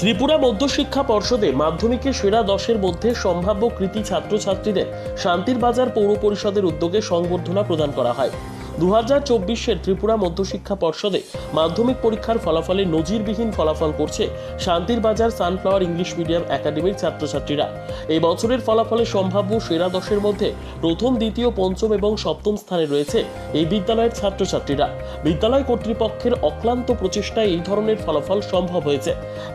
ত্রিপুরা মধ্যশিক্ষা পর্ষদে মাধ্যমিকে সেরা দশের মধ্যে সম্ভাব্য কৃতি ছাত্রছাত্রীদের শান্তির বাজার পৌর পরিষদের উদ্যোগে সংবর্ধনা প্রদান করা হয়। দু হাজার চব্বিশের ত্রিপুরা মধ্যশিক্ষা পর্ষদে মাধ্যমিক পরীক্ষার ফলাফলে নজিরবিহীন ফলাফল করছে শান্তির বাজার সানফ্লাওয়ার ইংলিশ মিডিয়াম একাডেমির ছাত্রছাত্রীরা। এই বছরের ফলাফলে সম্ভাব্য সেরা দশের মধ্যে প্রথম, দ্বিতীয়, পঞ্চম এবং সপ্তম স্থানে রয়েছে এই বিদ্যালয়ের ছাত্রছাত্রীরা। বিদ্যালয় কর্তৃপক্ষের অক্লান্ত প্রচেষ্টায় এই ধরনের ফলাফল সম্ভব হয়েছে।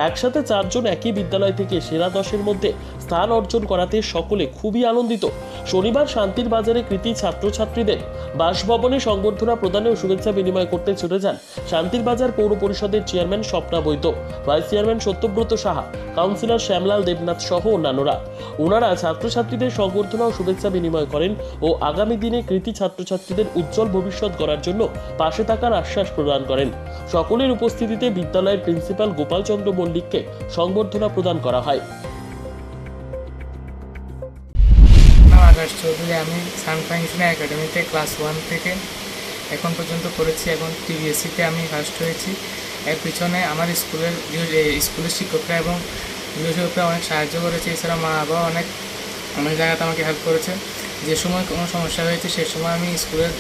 একসাথে চারজন একই বিদ্যালয় থেকে সেরা দশের মধ্যে স্থান অর্জন করাতে সকলে খুবই আনন্দিত। শনিবার শান্তির বাজারে কৃতি ছাত্রছাত্রীদের বাসভবনে সংবর্ধনা প্রদানে ও শুভেচ্ছা বিনিময় করতে ছুটে যান শান্তির বাজার পৌর পরিষদের chairman Swapna Baidya, vice chairman Satyabrata Saha, councillor Shyamlal Debnath সহ অন্যান্যরা। ওনারা ছাত্রছাত্রীদের সংবর্ধনা ও শুভেচ্ছা বিনিময় করেন ও আগামী দিনে কৃতি ছাত্রছাত্রীদের উজ্জ্বল ভবিষ্যৎ গড়ার জন্য পাশে থাকার আশ্বাস প্রদান করেন। সকলের উপস্থিতিতে বিদ্যালয়ের প্রিন্সিপাল গোপালচন্দ্র মল্লিককে সংবর্ধনা প্রদান করা হয়। আকাশ চৌধুরী আমি সানফাইন একাডেমিতে ক্লাস ওয়ান থেকে এখন পর্যন্ত করেছি এবং টিভিএসসিতে আমি ফার্স্ট হয়েছি। এর পিছনে আমার স্কুলের স্কুলের শিক্ষকরা এবং গৃহশিক্ষকরা অনেক সাহায্য করেছে। এছাড়া মা বাবা অনেক অনেক জায়গাতে আমাকে হেল্প করেছে। যে সময় কোনো সমস্যা হয়েছে, সে সময় আমি স্কুলের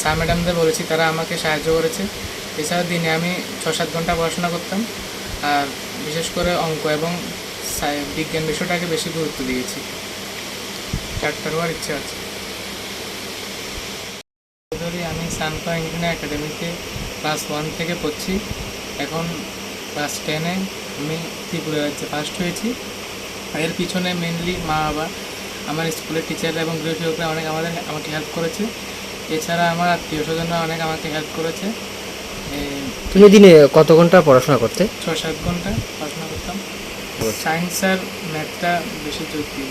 স্যার ম্যাডামদের বলেছি, তারা আমাকে সাহায্য করেছে। এছাড়া দিনে আমি ছ সাত ঘণ্টা পড়াশোনা করতাম। আর বিশেষ করে অঙ্ক এবং বিজ্ঞান বিষয়টাকে বেশি গুরুত্ব দিয়েছি। ডাক্তার হওয়ার ইচ্ছা আছে। আমি সানফা ইঞ্জিনিয়ার একাডেমিতে ক্লাস ওয়ান থেকে পড়ছি। এখন ক্লাস টেনে আমি ত্রিপুরা রাজ্যে ফার্স্ট হয়েছি। এর পিছনে মেনলি মা বাবা আমার স্কুলের টিচাররা এবং গৃহশিক্ষকরা অনেক আমাদের আমাকে হেল্প করেছে। এছাড়া আমার আত্মীয় স্বজনরা অনেক আমাকে হেল্প করেছে। তুমি দিনে কত ঘণ্টা পড়াশোনা করতে? ছ সাত ঘণ্টা পড়াশোনা করতাম। সায়েন্স আর ম্যাথটা বেশি জোর দিই।